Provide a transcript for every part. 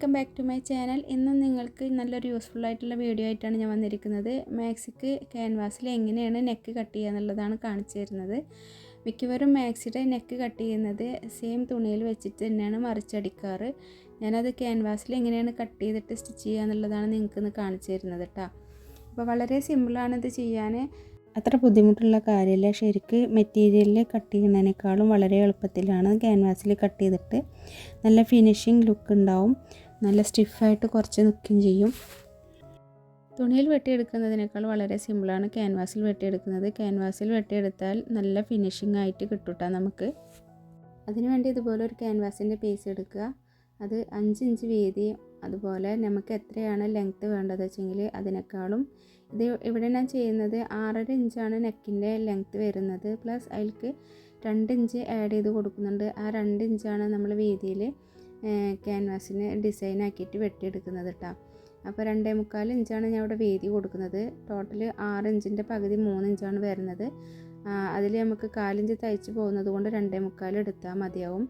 Welcome back to my channel. ഇന്ന് നിങ്ങൾക്ക് നല്ലൊരു യൂസ്ഫുൾ ആയിട്ടുള്ള വീഡിയോ ആയിട്ടാണ് ഞാൻ വന്നിരിക്കുന്നത്. മാക്സിക്ക് ക്യാൻവാസിൽ എങ്ങനെയാണ് നെക്ക് കട്ട് ചെയ്യുക എന്നുള്ളതാണ് കാണിച്ചു തരുന്നത്. മിക്കവരും മാക്സിയുടെ നെക്ക് കട്ട് ചെയ്യുന്നത് സെയിം തുണിയിൽ വെച്ചിട്ട് തന്നെയാണ് മറിച്ചടിക്കാറ്. ഞാനത് ക്യാൻവാസിൽ എങ്ങനെയാണ് കട്ട് ചെയ്തിട്ട് സ്റ്റിച്ച് ചെയ്യുക എന്നുള്ളതാണ് നിങ്ങൾക്ക് ഇന്ന് കാണിച്ചു തരുന്നത് കേട്ടോ അപ്പോൾ വളരെ സിമ്പിളാണ് ഇത് ചെയ്യാൻ. അത്ര ബുദ്ധിമുട്ടുള്ള കാര്യമില്ല. ശരിക്ക് മെറ്റീരിയലിൽ കട്ട് ചെയ്യുന്നതിനേക്കാളും വളരെ എളുപ്പത്തിലാണ് ക്യാൻവാസിൽ കട്ട് ചെയ്തിട്ട് നല്ല ഫിനിഷിങ് ലുക്ക് ഉണ്ടാവും. നല്ല സ്റ്റിഫായിട്ട് കുറച്ച് നിൽക്കുകയും ചെയ്യും. തുണിയിൽ വെട്ടിയെടുക്കുന്നതിനേക്കാൾ വളരെ സിമ്പിളാണ് ക്യാൻവാസിൽ വെട്ടിയെടുക്കുന്നത്. ക്യാൻവാസിൽ വെട്ടിയെടുത്താൽ നല്ല ഫിനിഷിംഗ് ആയിട്ട് കിട്ടൂട്ടാ നമുക്ക്. അതിനുവേണ്ടി ഇതുപോലെ ഒരു ക്യാൻവാസിന്റെ പീസ് എടുക്കുക. അത് അഞ്ച് ഇഞ്ച് വീതി അതുപോലെ നമുക്ക് എത്രയാണ് ലെങ്ത്ത് വേണ്ടത് വെച്ചെങ്കിൽ അതിനേക്കാളും. ഇത് ഇവിടെ ഞാൻ ചെയ്യുന്നത് ആറര ഇഞ്ചാണ് നെക്കിന്റെ ലെങ്ത്ത് വരുന്നത്. പ്ലസ് അതിൽക്ക് രണ്ട് ഇഞ്ച് ആഡ് ചെയ്ത് കൊടുക്കുന്നുണ്ട്. ആ രണ്ട് ഇഞ്ചാണ് നമ്മൾ വീതിയിൽ ക്യാൻവാസിന് ഡിസൈൻ ആക്കിയിട്ട് വെട്ടിയെടുക്കുന്നത് കേട്ടോ അപ്പോൾ രണ്ടേ മുക്കാൽ ഇഞ്ചാണ് ഞാൻ ഇവിടെ വീതി കൊടുക്കുന്നത്. ടോട്ടൽ ആറ് ഇഞ്ചിന്റെ പകുതി മൂന്ന് ഇഞ്ചാണ് വരുന്നത്. അതിൽ നമുക്ക് കാലിഞ്ച് തയ്ച്ച് പോകുന്നത് കൊണ്ട് രണ്ടേ മുക്കാൽ എടുത്താൽ മതിയാവും.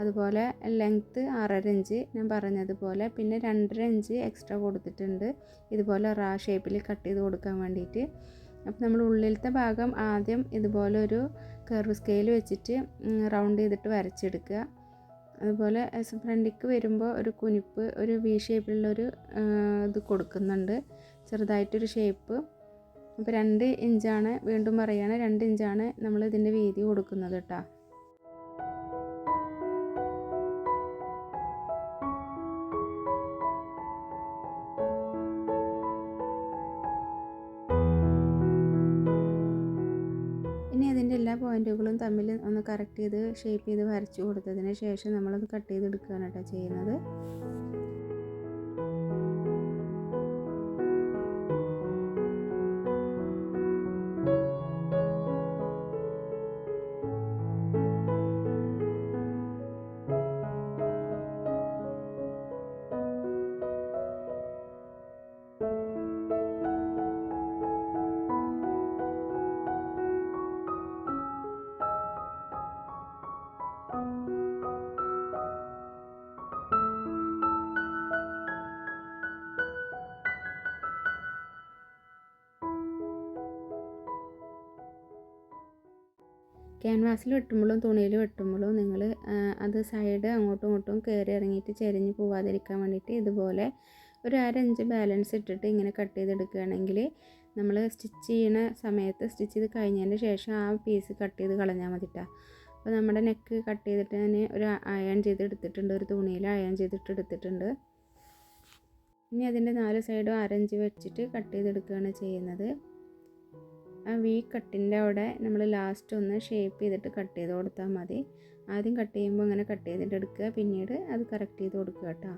അതുപോലെ ലെങ്ത്ത് ആറര ഇഞ്ച് ഞാൻ പറഞ്ഞതുപോലെ പിന്നെ രണ്ടര ഇഞ്ച് എക്സ്ട്രാ കൊടുത്തിട്ടുണ്ട്. ഇതുപോലെ റാ ഷേപ്പിൽ കട്ട് ചെയ്ത് കൊടുക്കാൻ വേണ്ടിയിട്ട്. അപ്പോൾ നമ്മൾ ഉള്ളിലത്തെ ഭാഗം ആദ്യം ഇതുപോലെ ഒരു കർവ് സ്കെയിൽ വെച്ചിട്ട് റൗണ്ട് ചെയ്തിട്ട് വരച്ചെടുക്കുക. അതുപോലെ എസ് ഫ്രണ്ടിക്ക് വരുമ്പോൾ ഒരു കുനിപ്പ് ഒരു വി ഷേപ്പിലുള്ളൊരു ഇത് കൊടുക്കുന്നുണ്ട്. ചെറുതായിട്ടൊരു ഷേപ്പ് അപ്പോൾ രണ്ട് ഇഞ്ചാണ് വീണ്ടും പറയുകയാണ് രണ്ട് ഇഞ്ചാണ് നമ്മൾ ഇതിന്റെ വീതി കൊടുക്കുന്നത് കേട്ടോ പോയിന്റുകളും തമ്മിൽ ഒന്ന് കറക്റ്റ് ചെയ്ത് ഷേപ്പ് ചെയ്ത് വരച്ചു കൊടുത്തതിന് ശേഷം നമ്മളത് കട്ട് ചെയ്തെടുക്കുകയാണ് കേട്ടോ ചെയ്യുന്നത്. ക്യാൻവാസിൽ വെട്ടുമ്പോഴും തുണിയിൽ വെട്ടുമ്പോഴും നിങ്ങൾ അത് സൈഡ് അങ്ങോട്ടും ഇങ്ങോട്ടും കയറി ഇറങ്ങിയിട്ട് ചെരിഞ്ഞ് പോവാതിരിക്കാൻ വേണ്ടിയിട്ട് ഇതുപോലെ ഒരു അരഞ്ച് ബാലൻസ് ഇട്ടിട്ട് ഇങ്ങനെ കട്ട് ചെയ്തെടുക്കുകയാണെങ്കിൽ നമ്മൾ സ്റ്റിച്ച് ചെയ്യുന്ന സമയത്ത് സ്റ്റിച്ച് ചെയ്ത് കഴിഞ്ഞതിന് ശേഷം ആ പീസ് കട്ട് ചെയ്ത് കളഞ്ഞാൽ മതിട്ടാ. അപ്പോൾ നമ്മുടെ നെക്ക് കട്ട് ചെയ്തിട്ട് ഞാൻ ഒരു അയൺ ചെയ്ത് എടുത്തിട്ടുണ്ട് ഒരു തുണിയിൽ അയൺ ചെയ്തിട്ട് എടുത്തിട്ടുണ്ട് ഇനി അതിന്റെ നാല് സൈഡും അരഞ്ച് വെച്ചിട്ട് കട്ട് ചെയ്തെടുക്കുകയാണ് ചെയ്യുന്നത്. ആ വി കട്ടിന്റെ അവിടെ നമ്മൾ ലാസ്റ്റ് ഒന്ന് ഷേപ്പ് ചെയ്തിട്ട് കട്ട് ചെയ്ത് കൊടുത്താൽ മതി. ആദ്യം കട്ട് ചെയ്യുമ്പോൾ അങ്ങനെ കട്ട് ചെയ്തിട്ട് എടുക്കുക. പിന്നീട് അത് കറക്റ്റ് ചെയ്ത് കൊടുക്കുക കേട്ടോ.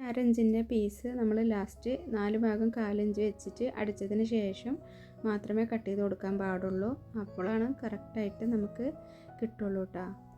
അരഞ്ചിന്റെ പീസ് നമ്മൾ ലാസ്റ്റ് നാല് ഭാഗം കാലഞ്ച് വെച്ചിട്ട് അടിച്ചതിന് ശേഷം മാത്രമേ കട്ട് ചെയ്ത് കൊടുക്കാൻ പാടുള്ളൂ. അപ്പോഴാണ് കറക്റ്റായിട്ട് നമുക്ക് കിട്ടുള്ളൂ കേട്ടോ.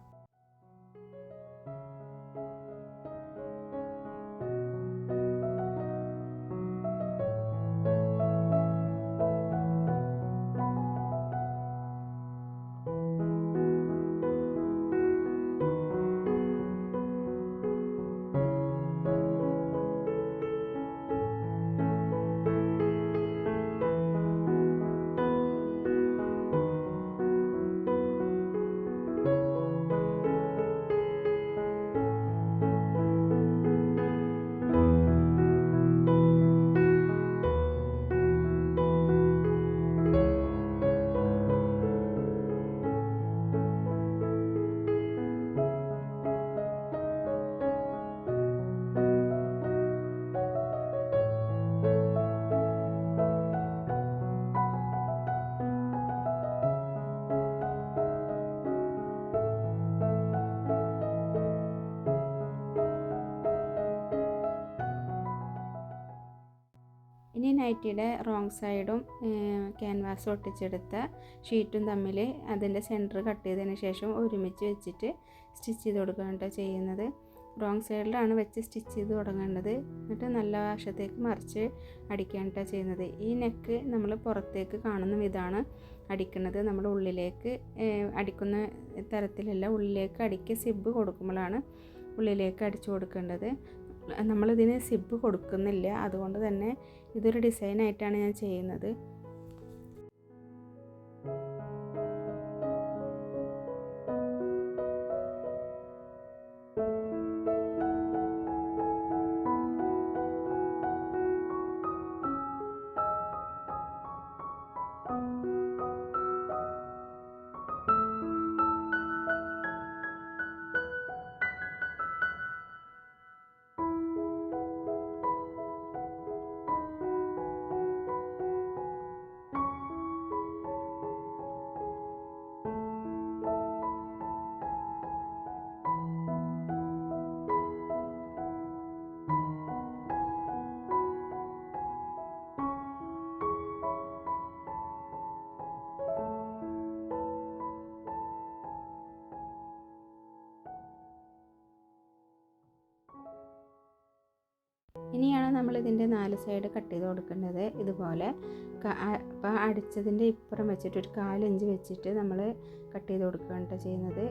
നൈറ്റിയുടെ റോങ് സൈഡും ക്യാൻവാസ് ഒട്ടിച്ചെടുത്ത ഷീറ്റും തമ്മിൽ അതിന്റെ സെന്റർ കട്ട് ചെയ്തതിന് ശേഷം ഒരുമിച്ച് വെച്ചിട്ട് സ്റ്റിച്ച് ചെയ്ത് കൊടുക്കുകയാണ് ചെയ്യുന്നത്. റോങ് സൈഡിലാണ് വെച്ച് സ്റ്റിച്ച് ചെയ്ത് തുടങ്ങേണ്ടത്. എന്നിട്ട് നല്ല വശത്തേക്ക് മറിച്ച് അടിക്കാനായിട്ടാണ് ചെയ്യുന്നത്. ഈ നെക്ക് നമ്മൾ പുറത്തേക്ക് കാണുന്ന വിധമാണ് അടിക്കുന്നത്. നമ്മൾ ഉള്ളിലേക്ക് അടിക്കുന്ന തരത്തിലല്ല ഉള്ളിലേക്ക് അടിക്കുക സിബ് കൊടുക്കുമ്പോഴാണ് ഉള്ളിലേക്ക് അടിച്ചു കൊടുക്കേണ്ടത്. നമ്മളിതിന് സിബ് കൊടുക്കുന്നില്ല. അതുകൊണ്ട് തന്നെ ഇതൊരു ഡിസൈനായിട്ടാണ് ഞാൻ ചെയ്യുന്നത്. നമ്മൾ ഇതിന്റെ നാല് സൈഡ് കട്ട് ചെയ്ത് കൊടുക്കേണ്ടത് ഇതുപോലെ. അപ്പോൾ അടിച്ചതിന്റെ ഇപ്പുറം വെച്ചിട്ട് ഒരു കാലിഞ്ച് വെച്ചിട്ട് നമ്മൾ കട്ട് ചെയ്ത് കൊടുക്കുകയാണ് ചെയ്യുന്നത്.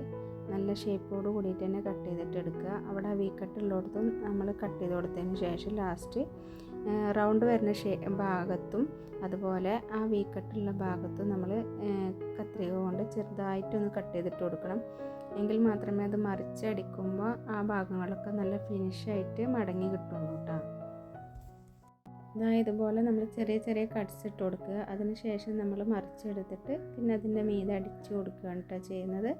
നല്ല ഷേപ്പോട് കൂടിയിട്ട് തന്നെ കട്ട് ചെയ്തിട്ട് എടുക്കുക. അവിടെ വി കട്ട് ഉള്ളിടത്തും നമ്മൾ കട്ട് ചെയ്ത് കൊടുത്തതിന് ശേഷം ലാസ്റ്റ് റൗണ്ട് വരുന്ന ഷേ ഭാഗത്തും അതുപോലെ ആ വി കട്ടുള്ള ഭാഗത്തും നമ്മൾ കത്രിക കൊണ്ട് ചെറുതായിട്ടൊന്ന് കട്ട് ചെയ്തിട്ട് കൊടുക്കണം. എങ്കിൽ മാത്രമേ അത് മറിച്ചടിക്കുമ്പോൾ ആ ഭാഗങ്ങളൊക്കെ നല്ല ഫിനിഷായിട്ട് മടങ്ങി കിട്ടുള്ളൂ കേട്ടോ ഇതാ ഇതുപോലെ നമ്മൾ ചെറിയ ചെറിയ കട്ട്സ് ഇട്ട് കൊടുക്കുക. അതിന് ശേഷം നമ്മൾ മറിച്ചെടുത്തിട്ട് പിന്നെ അതിന്റെ മീതെ അടിച്ചു കൊടുക്കുകയാണ് കേട്ടോ ചെയ്യുന്നത്.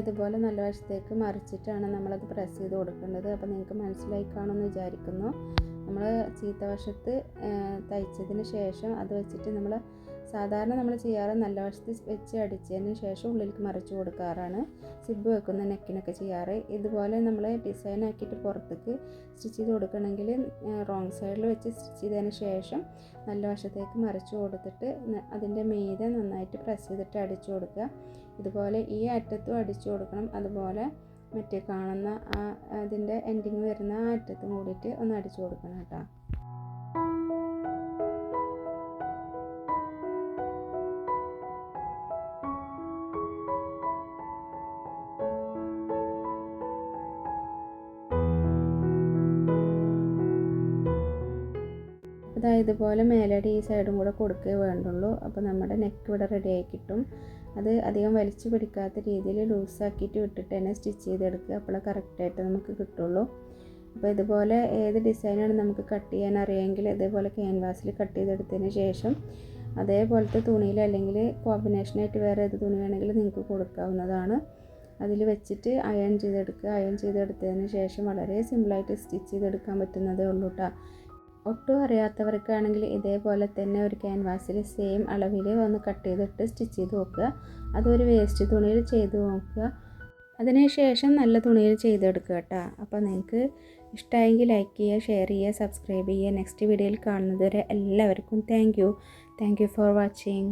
ഇതുപോലെ നല്ല വശത്തേക്ക് മറിച്ചിട്ടാണ് നമ്മളത് പ്രസ് ചെയ്ത് കൊടുക്കേണ്ടത്. അപ്പോൾ നിങ്ങൾക്ക് മനസ്സിലായി കാണുമെന്ന് വിചാരിക്കുന്നു. നമ്മൾ ചീത്ത വശത്ത് തയ്ച്ചതിന് ശേഷം അത് വെച്ചിട്ട് നമ്മൾ സാധാരണ നമ്മൾ ചെയ്യാറ് നല്ല വശത്ത് വെച്ച് അടിച്ചതിന് ശേഷം ഉള്ളിലേക്ക് മറിച്ച് കൊടുക്കാറാണ്. സിബ് വെക്കുന്ന നെക്കിനൊക്കെ ചെയ്യാറ്. ഇതുപോലെ നമ്മൾ ഡിസൈൻ ആക്കിയിട്ട് പുറത്തേക്ക് സ്റ്റിച്ച് ചെയ്ത് കൊടുക്കണമെങ്കിൽ റോങ് സൈഡിൽ വെച്ച് സ്റ്റിച്ച് ചെയ്തതിന് ശേഷം നല്ല വശത്തേക്ക് മറിച്ച് കൊടുത്തിട്ട് അതിന്റെ മീതെ നന്നായിട്ട് പ്രസ് ചെയ്തിട്ട് അടിച്ചു കൊടുക്കുക. ഇതുപോലെ ഈ അറ്റത്തും അടിച്ചു കൊടുക്കണം. അതുപോലെ മറ്റേ കാണുന്ന ആ അതിന്റെ എൻഡിങ് വരുന്ന ആ അറ്റത്തും കൂടിയിട്ട് ഒന്ന് അടിച്ചു കൊടുക്കണം കേട്ടോ. അതായത് ഇതുപോലെ മേലടി ഈ സൈഡും കൂടെ കൊടുക്കേ വേണ്ടുള്ളൂ. അപ്പോൾ നമ്മുടെ നെക്ക് ഇവിടെ റെഡി ആയി കിട്ടും. അത് അധികം വലിച്ചു പിടിക്കാത്ത രീതിയിൽ ലൂസാക്കിയിട്ട് വിട്ടിട്ട് തന്നെ സ്റ്റിച്ച് ചെയ്തെടുക്കുക. അപ്പോൾ കറക്റ്റായിട്ട് നമുക്ക് കിട്ടുള്ളൂ. അപ്പോൾ ഇതുപോലെ ഏത് ഡിസൈനാണ് നമുക്ക് കട്ട് ചെയ്യാൻ അറിയാമെങ്കിൽ ഇതേപോലെ ക്യാൻവാസിൽ കട്ട് ചെയ്തെടുത്തതിന് ശേഷം അതേപോലത്തെ തുണിയിൽ അല്ലെങ്കിൽ കോമ്പിനേഷനായിട്ട് വേറെ ഏത് തുണി വേണമെങ്കിൽ നിങ്ങൾക്ക് കൊടുക്കാവുന്നതാണ്. അതിൽ വെച്ചിട്ട് അയൺ ചെയ്തെടുക്കുക. അയൺ ചെയ്തെടുത്തതിന് ശേഷം വളരെ സിമ്പിളായിട്ട് സ്റ്റിച്ച് ചെയ്തെടുക്കാൻ പറ്റുന്നതേ ഉള്ളൂ കേട്ടോ ഒട്ടും അറിയാത്തവർക്കാണെങ്കിൽ ഇതേപോലെ തന്നെ ഒരു ക്യാൻവാസിൽ സെയിം അളവിൽ ഒന്ന് കട്ട് ചെയ്തിട്ട് സ്റ്റിച്ച് ചെയ്ത് നോക്കുക അതൊരു വേസ്റ്റ് തുണിയിൽ ചെയ്ത് നോക്കുക. അതിനുശേഷം നല്ല തുണിയിൽ ചെയ്തെടുക്കുക കേട്ടോ അപ്പോൾ നിങ്ങൾക്ക് ഇഷ്ടമായെങ്കിൽ ലൈക്ക് ചെയ്യുക ഷെയർ ചെയ്യുക സബ്സ്ക്രൈബ് ചെയ്യുക. നെക്സ്റ്റ് വീഡിയോയിൽ കാണുന്നതുവരെ എല്ലാവർക്കും thank you thank you for watching